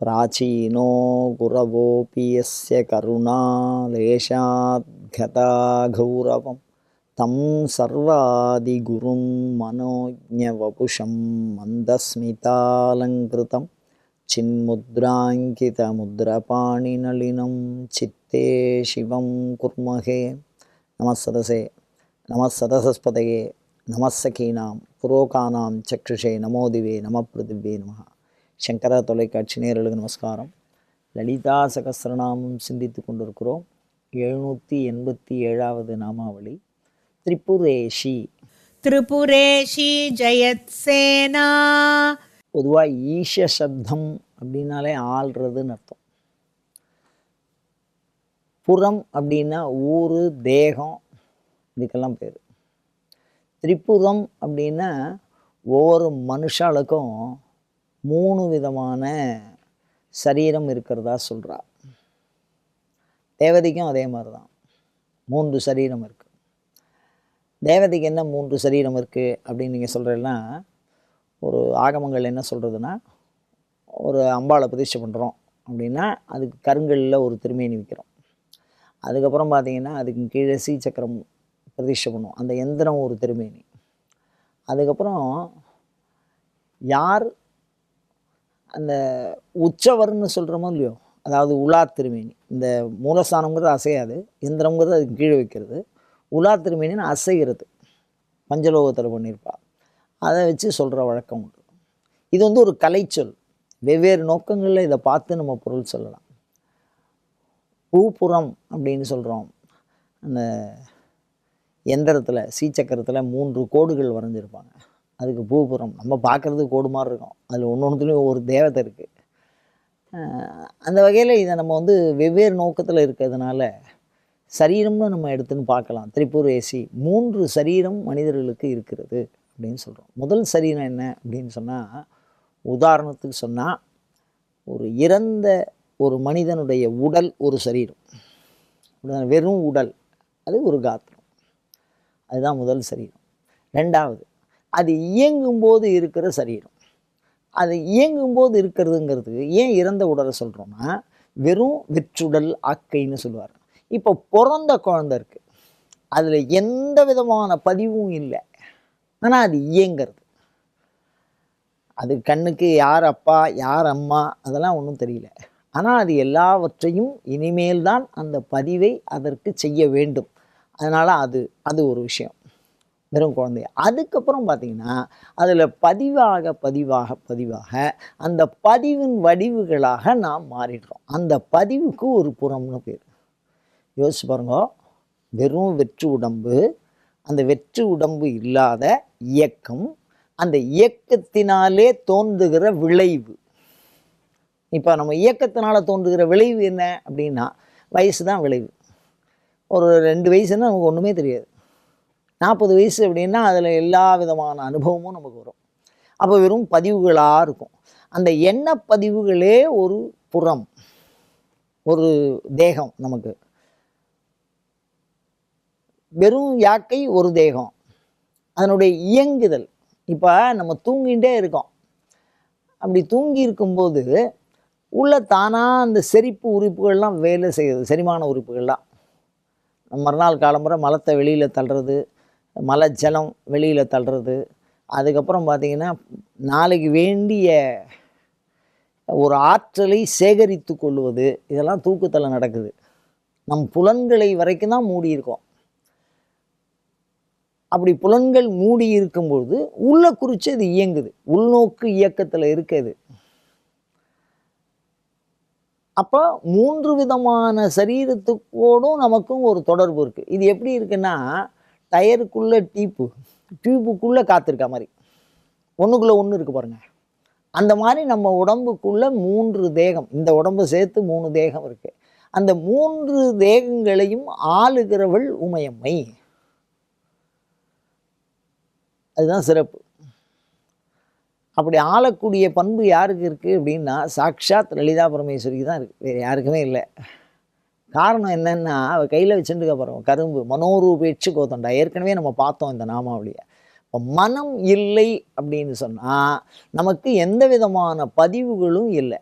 ప్రాచీనో గురవోపి ఎస్య కరుణాలేశాద్గతా గౌరవం తం సర్వాదిగురుం మనోజ్ఞవపుషం మందస్మితాలంకృతం. చిన్ముద్రాంకితముద్రపాణినళినం చిత్తే శివం కుర్మహే. నమస్సదసే నమస్సదసస్పతయే నమస్సఖీనాం పురోకానాం చక్షుషే నమో దివే నమ పృథివే నమ. சங்கரா தொலைக்காட்சி நேரலுக்கு நமஸ்காரம். லலிதா சகசிரநாமம் சிந்தித்து கொண்டிருக்கிறோம். எழுநூற்றி எண்பத்தி ஏழாவது நாமாவளி. திரிபுரேஷி. திரிபுரேஷி ஜெயத்சேனா. பொதுவாக ஈஷ சப்தம் அப்படின்னாலே ஆள்றதுன்னு அர்த்தம். புறம் அப்படின்னா ஊர் தேகம் இதுக்கெல்லாம் பேர். திரிபுரம் அப்படின்னா ஒவ்வொரு மனுஷாளுக்கும் மூணு விதமான சரீரம் இருக்கிறதா சொல்கிறா தேவதைக்கும் அதே மாதிரி தான் மூன்று சரீரம் இருக்குது தேவதைக்கு என்ன மூன்று சரீரம் இருக்குது அப்படின்னு நீங்கள் சொல்கிறீங்கன்னா ஒரு ஆகமங்கள் என்ன சொல்கிறதுனா ஒரு அம்பாளை பிரதிஷ்டை பண்ணுறோம் அப்படின்னா அதுக்கு கருங்கல்லில் ஒரு திருமேனி வைக்கிறோம். அதுக்கப்புறம் பார்த்தீங்கன்னா அதுக்கு கீழே சீச்சக்கரம் பிரதிஷ்டை பண்ணுவோம் அந்த எந்திரம் ஒரு திருமேனி. அதுக்கப்புறம் யார் அந்த உச்சவர்னு சொல்கிறோமோ இல்லையோ அதாவது உலா திருமேனி இந்த மூலஸ்தானங்கிறது அசையாது இந்திரங்கிறது அதுக்கு கீழே வைக்கிறது. உலா திருமேனின்னு அசைகிறது. பஞ்சலோகத்தில் பண்ணியிருப்பா. அதை வச்சு சொல்கிற வழக்கம் உண்டு. இது வந்து ஒரு கலைச்சொல். வெவ்வேறு நோக்கங்களில் இதை பார்த்து நம்ம பொருள் சொல்லலாம். பூப்புறம் அப்படின்னு சொல்கிறோம் அந்த எந்திரத்தில் சீச்சக்கரத்தில் மூன்று கோடுகள் வரைஞ்சிருப்பாங்க. அதுக்கு பூபுரம் நம்ம பார்க்குறது கோடு மாதிரி இருக்கும். அதில் ஒன்று ஒன்றுத்துலேயும் ஒரு தேவதை இருக்குது அந்த வகையில் இதை நம்ம வந்து வெவ்வேறு நோக்கத்தில் இருக்கிறதுனால சரீரம்னு நம்ம எடுத்துன்னு பார்க்கலாம். திரிபுர ஏசி மூன்று சரீரம் மனிதர்களுக்கு இருக்கிறது அப்படின்னு சொல்கிறோம் முதல் சரீரம் என்ன அப்படின்னு சொன்னால் உதாரணத்துக்கு சொன்னால் ஒரு இறந்த ஒரு மனிதனுடைய உடல் ஒரு சரீரம். வெறும் உடல். அது ஒரு காத்திரம். அதுதான் முதல் சரீரம். ரெண்டாவது அது இயங்கும்போது இருக்கிற சரீரம். அது இயங்கும்போது இருக்கிறதுங்கிறது ஏன் இறந்த உடலை சொல்கிறோன்னா வெறும் வெற்றுடல் ஆக்கைன்னு சொல்லுவார். இப்போ பிறந்த குழந்தை இருக்குது அதில் எந்த விதமான பதிவும் இல்லை. ஆனால் அது இயங்கிறது. அது கண்ணுக்கு யார் அப்பா யார் அம்மா அதெல்லாம் ஒன்றும் தெரியல. ஆனால் அது எல்லாவற்றையும் இனிமேல் தான் அந்த பதிவை அதற்கு செய்ய வேண்டும். அதனால் அது அது ஒரு விஷயம். வெறும் குழந்தை அதுக்கப்புறம் பார்த்தீங்கன்னா அதில் பதிவாக பதிவாக பதிவாக அந்த பதிவின் வடிவுகளாக நாம் மாறிடுறோம். அந்த பதிவுக்கு ஒரு புறம்னு பேர். யோசிச்சு பாருங்க. வெறும் வெற்று உடம்பு அந்த வெற்று உடம்பு இல்லாத இயக்கம் அந்த இயக்கத்தினாலே தோன்றுகிற விளைவு. இப்போ நம்ம இயக்கத்தினால தோன்றுகிற விளைவு என்ன அப்படின்னா வயசு தான் விளைவு. ஒரு ரெண்டு வயசுன்னா நமக்கு ஒன்றுமே தெரியாது. நாற்பது வயசு அப்படின்னா அதில் எல்லா விதமான அனுபவமும் நமக்கு வரும். அப்போ வெறும் பதிவுகளாக இருக்கும். அந்த எண்ண பதிவுகளே ஒரு புறம் ஒரு தேகம் நமக்கு. வெறும் யாக்கை ஒரு தேகம். அதனுடைய இயங்குதல். இப்போ நம்ம தூங்கிகிட்டே இருக்கோம். அப்படி தூங்கி இருக்கும்போது உள்ள தானாக அந்த செரிப்பு உறுப்புகள்லாம் வேலை செய்யுது செரிமான உறுப்புகள்லாம். மறுநாள் காலம்புற மலத்தை வெளியில் தள்ளுறது மலை ஜலம் வெளியில் தள்ளுறது. அதுக்கப்புறம் பார்த்திங்கன்னா நாளைக்கு வேண்டிய ஒரு ஆற்றலை சேகரித்து கொள்வது. இதெல்லாம் தூக்கத்தில் நடக்குது. நம் புலன்களை வரைக்கும் தான் மூடி இருக்கோம். அப்படி புலன்கள் மூடி இருக்கும்பொழுது உள்ள குறித்து அது இயங்குது. உள்நோக்கு இயக்கத்தில் இருக்குது அப்போ மூன்று விதமான சரீரத்துக்கோடும் நமக்கும் ஒரு தொடர்பு இருக்குது இது எப்படி இருக்குன்னா டயருக்குள்ளே டீப்பு டியூப்புக்குள்ளே காத்திருக்கா மாதிரி. ஒன்றுக்குள்ளே ஒன்று இருக்குது பாருங்கள் அந்த மாதிரி நம்ம உடம்புக்குள்ளே மூன்று தேகம் இந்த உடம்பு சேர்த்து மூணு தேகம் இருக்குது அந்த மூன்று தேகங்களையும் ஆளுகிறவள் உமையம்மை. அதுதான் சிறப்பு. அப்படி ஆளக்கூடிய பண்பு யாருக்கு இருக்குது அப்படின்னா சாக்ஷாத் லலிதா பரமேஸ்வரிக்கு தான் இருக்குது வேறு யாருக்குமே இல்லை. காரணம் என்னென்னா அவள் கையில் வச்சுட்டுக்க போகிறோம் கரும்பு. மனோரூபேட்சு கோத்தண்டா ஏற்கனவே நம்ம பார்த்தோம் இந்த நாமாவளியை. இப்போ மனம் இல்லை அப்படின்னு சொன்னால் நமக்கு எந்த விதமான பதிவுகளும் இல்லை.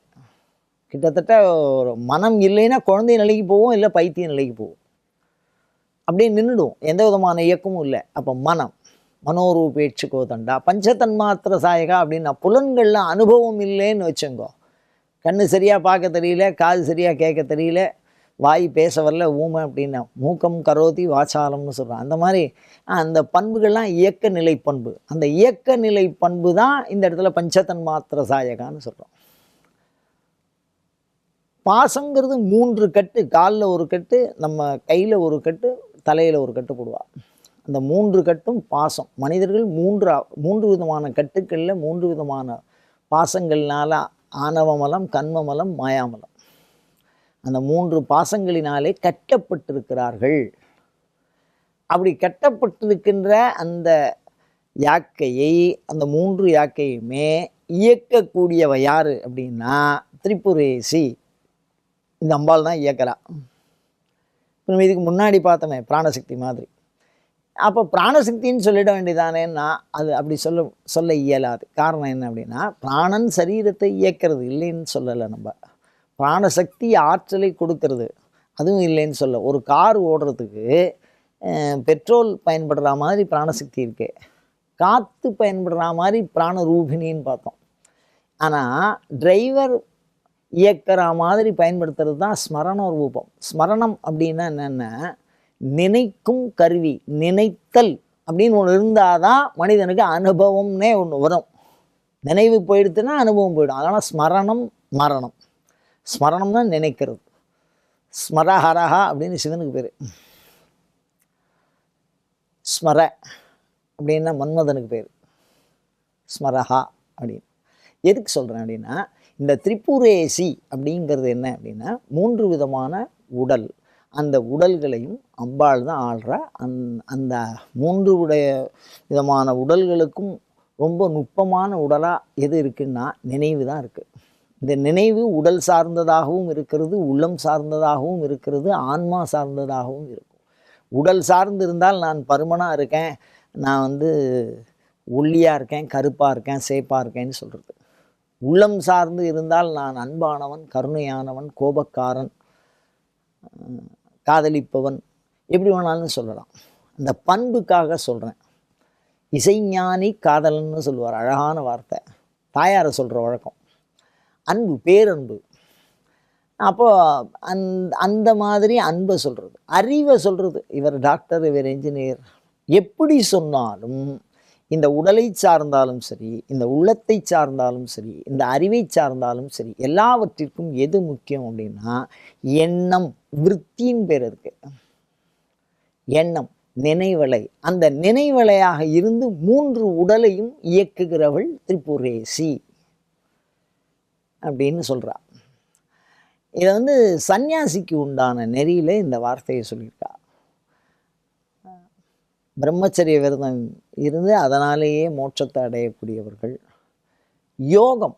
கிட்டத்தட்ட ஒரு மனம் இல்லைன்னா குழந்தைய நிலைக்கு போவோம் இல்லை பைத்திய நிலைக்கு போவோம். அப்படியே நின்றுடும் எந்த விதமான இயக்கமும் இல்லை. அப்போ மனம். மனோரூபேட்சு கோதண்டா பஞ்சதன்மாத்திர சாயகா அப்படின்னா புலன்களில் அனுபவம் இல்லைன்னு வச்சுங்கோ. கண்ணு சரியாக பார்க்க தெரியல காது சரியாக கேட்க தெரியல வாய் பேச வரல ஊமை அப்படின்னா மூக்கம் கரோதி வாசாலம்னு சொல்கிறான் அந்த மாதிரி அந்த பண்புகள்லாம் இயக்க நிலை பண்பு. அந்த இயக்க நிலை பண்பு தான் இந்த இடத்துல பஞ்சதன்மாத்திர சாயகான்னு சொல்கிறோம் பாசங்கிறது மூன்று கட்டு. காலில் ஒரு கட்டு நம்ம கையில் ஒரு கட்டு தலையில் ஒரு கட்டு போடுவாள் அந்த மூன்று கட்டும் பாசம். மனிதர்கள் மூன்று மூன்று விதமான கட்டுக்களில் மூன்று விதமான பாசங்கள்னால ஆணவமலம் கண்மமலம் மாயாமலம். அந்த மூன்று பாசங்களினாலே கட்டப்பட்டிருக்கிறார்கள். அப்படி கட்டப்பட்டிருக்கின்ற அந்த யாக்கையை அந்த மூன்று யாக்கையுமே இயக்கக்கூடியவ யார் அப்படின்னா திரிபுரேசி. இந்த அம்பாள் தான் இயக்கிறா. இப்போ இதுக்கு முன்னாடி பார்த்தோமே பிராணசக்தி மாதிரி. அப்போ பிராணசக்தின்னு சொல்லிட வேண்டியதானேன்னா அது அப்படி சொல்ல சொல்ல இயலாது. காரணம் என்ன அப்படின்னா பிராணன் சரீரத்தை இயக்கிறது இல்லைன்னு சொல்லலை நம்ம. பிராணசக்தி ஆற்றலை கொடுக்கறது. அதுவும் இல்லைன்னு சொல்ல. ஒரு கார் ஓடுறதுக்கு பெட்ரோல் பயன்படுற மாதிரி பிராணசக்தி இருக்கு. காற்று பயன்படுற மாதிரி பிராண ரூபிணின்னு பார்த்தோம். ஆனால் டிரைவர் இயக்கிற மாதிரி பயன்படுத்துறது தான் ஸ்மரண ரூபம் ஸ்மரணம் அப்படின்னா என்னென்னா நினைக்கும் கருவி நினைத்தல் அப்படின்னு ஒன்று இருந்தால் தான் மனிதனுக்கு அனுபவம்னே ஒன்று வரும். நினைவு போயிடுத்துன்னா அனுபவம் போயிடும். அதனால் ஸ்மரணம் மரணம். ஸ்மரணம்னா நினைக்கிறது. ஸ்மரஹரஹா அப்படின்னு சிவனுக்கு பேர். ஸ்மர அப்படின்னா மன்மதனுக்கு பேர். ஸ்மரஹா அப்படின்னு. எதுக்கு சொல்கிறேன் அப்படின்னா இந்த திரிபுரேசி அப்படிங்கிறது என்ன அப்படின்னா மூன்று விதமான உடல். அந்த உடல்களையும் அம்பாள் தான் ஆள்ற. அந் அந்த மூன்று உடைய விதமான உடல்களுக்கும் ரொம்ப நுட்பமான உடலாக எது இருக்குன்னா நினைவு தான் இருக்குது இந்த நினைவு உடல் சார்ந்ததாகவும் இருக்கிறது உள்ளம் சார்ந்ததாகவும் இருக்கிறது ஆன்மா சார்ந்ததாகவும் இருக்கும். உடல் சார்ந்து இருந்தால் நான் பருமனாக இருக்கேன் நான் வந்து ஒல்லியாக இருக்கேன் கருப்பாக இருக்கேன் சேப்பாக இருக்கேன்னு சொல்கிறது உள்ளம் சார்ந்து இருந்தால் நான் அன்பானவன் கருணையானவன் கோபக்காரன் காதலிப்பவன் எப்படி வேணாலும் சொல்லலாம். அந்த பண்புக்காக சொல்கிறேன் இசைஞானி காதலன்னு சொல்லுவார் அழகான வார்த்தை. தாயாரை சொல்கிற வழக்கம். அன்பு பேரன்பு. அப்போ அந் அந்த மாதிரி அன்பை சொல்கிறது அறிவை சொல்கிறது இவர் டாக்டர் இவர் என்ஜினியர் எப்படி சொன்னாலும் இந்த உடலை சார்ந்தாலும் சரி இந்த உள்ளத்தை சார்ந்தாலும் சரி இந்த அறிவை சார்ந்தாலும் சரி எல்லாவற்றிற்கும் எது முக்கியம் அப்படின்னா எண்ணம் விற்த்தின்னு பேர் இருக்கு எண்ணம் நினைவலை. அந்த நினைவலையாக இருந்து மூன்று உடலையும் இயக்குகிறவள் திரிபுரேசி. அப்படின்னு சொல்கிறா இதை வந்து சந்நியாசிக்கு உண்டான நெறியில் இந்த வார்த்தையை சொல்லியிருக்கா. பிரம்மச்சரிய விரதம் இருந்து அதனாலேயே மோட்சத்தை அடையக்கூடியவர்கள். யோகம்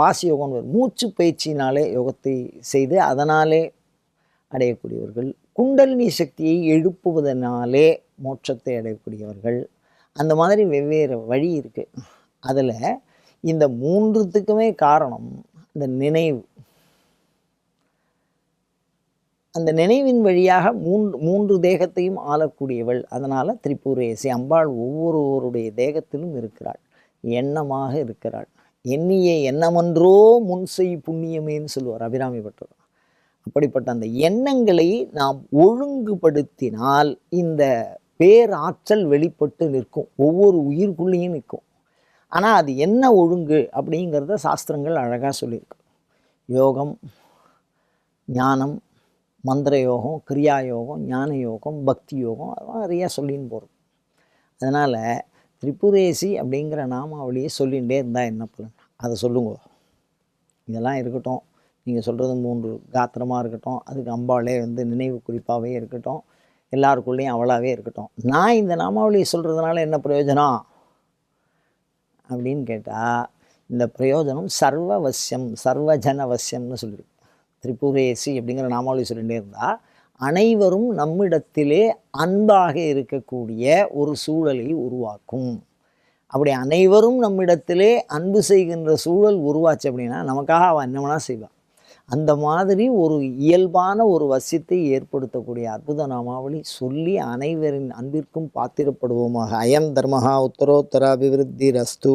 வாசி யோகம் மூச்சு பயிற்சினாலே யோகத்தை செய்து அதனாலே அடையக்கூடியவர்கள். குண்டலினி சக்தியை எழுப்புவதனாலே மோட்சத்தை அடையக்கூடியவர்கள். அந்த மாதிரி வெவ்வேறு வழி இருக்குது அதில் இந்த மூன்றுத்துக்குமே காரணம் இந்த நினைவு. அந்த நினைவின் வழியாக மூன்று மூன்று தேகத்தையும் ஆளக்கூடியவள். அதனால் திரிபுரேசி அம்பாள் ஒவ்வொருவருடைய தேகத்திலும் இருக்கிறாள். எண்ணமாக இருக்கிறாள். எண்ணிய எண்ணமன்றோ முன்செய் புண்ணியமேன்னு சொல்லுவார் அபிராமி பட்டர். அப்படிப்பட்ட அந்த எண்ணங்களை நாம் ஒழுங்குபடுத்தினால் இந்த பேராற்றல் வெளிப்பட்டு நிற்கும். ஒவ்வொரு உயிர்க்குள்ளேயும் நிற்கும். ஆனால் அது என்ன ஒழுங்கு அப்படிங்கிறத சாஸ்திரங்கள் அழகாக சொல்லியிருக்கு. யோகம் ஞானம் மந்திர யோகம் கிரியா யோகம் ஞான யோகம் பக்தி யோகம் அதெல்லாம் நிறையா சொல்லின்னு போகிறோம் அதனால் திரிபுரேசி அப்படிங்கிற நாமாவளியை சொல்லிகிட்டே இருந்தால் என்ன பலன் அதை சொல்லுங்க. இதெல்லாம் இருக்கட்டும். நீங்கள் சொல்கிறது மூன்று காத்திரமாக இருக்கட்டும். அதுக்கு அம்பாளே வந்து நினைவு குறிப்பாகவே இருக்கட்டும். எல்லாருக்குள்ளேயும் அவளாகவே இருக்கட்டும். நான் இந்த நாமாவளியை சொல்கிறதுனால என்ன பிரயோஜனம்? அப்படின்னு கேட்டால் இந்த பிரயோஜனம் சர்வவசியம் சர்வஜனவசியம்னு சொல்லியிருக்கு திரிபுரேசி அப்படிங்கிற நாமாவளி சொல்லிகிட்டே இருந்தால் அனைவரும் நம்மிடத்திலே அன்பாக இருக்கக்கூடிய ஒரு சூழலை உருவாக்கும். அப்படி அனைவரும் நம்மிடத்திலே அன்பு செய்கின்ற சூழல் உருவாச்சு அப்படின்னா நமக்காக அவன் என்ன வேணா செய்வான். அந்த மாதிரி ஒரு இயல்பான ஒரு வசியத்தை ஏற்படுத்தக்கூடிய அற்புத நாமாவளி சொல்லி அனைவரின் அன்பிற்கும் பாத்திரப்படுவோமாக. அயம் தர்மஹா உத்தரோத்தர அபிவிருத்தி ரஸ்து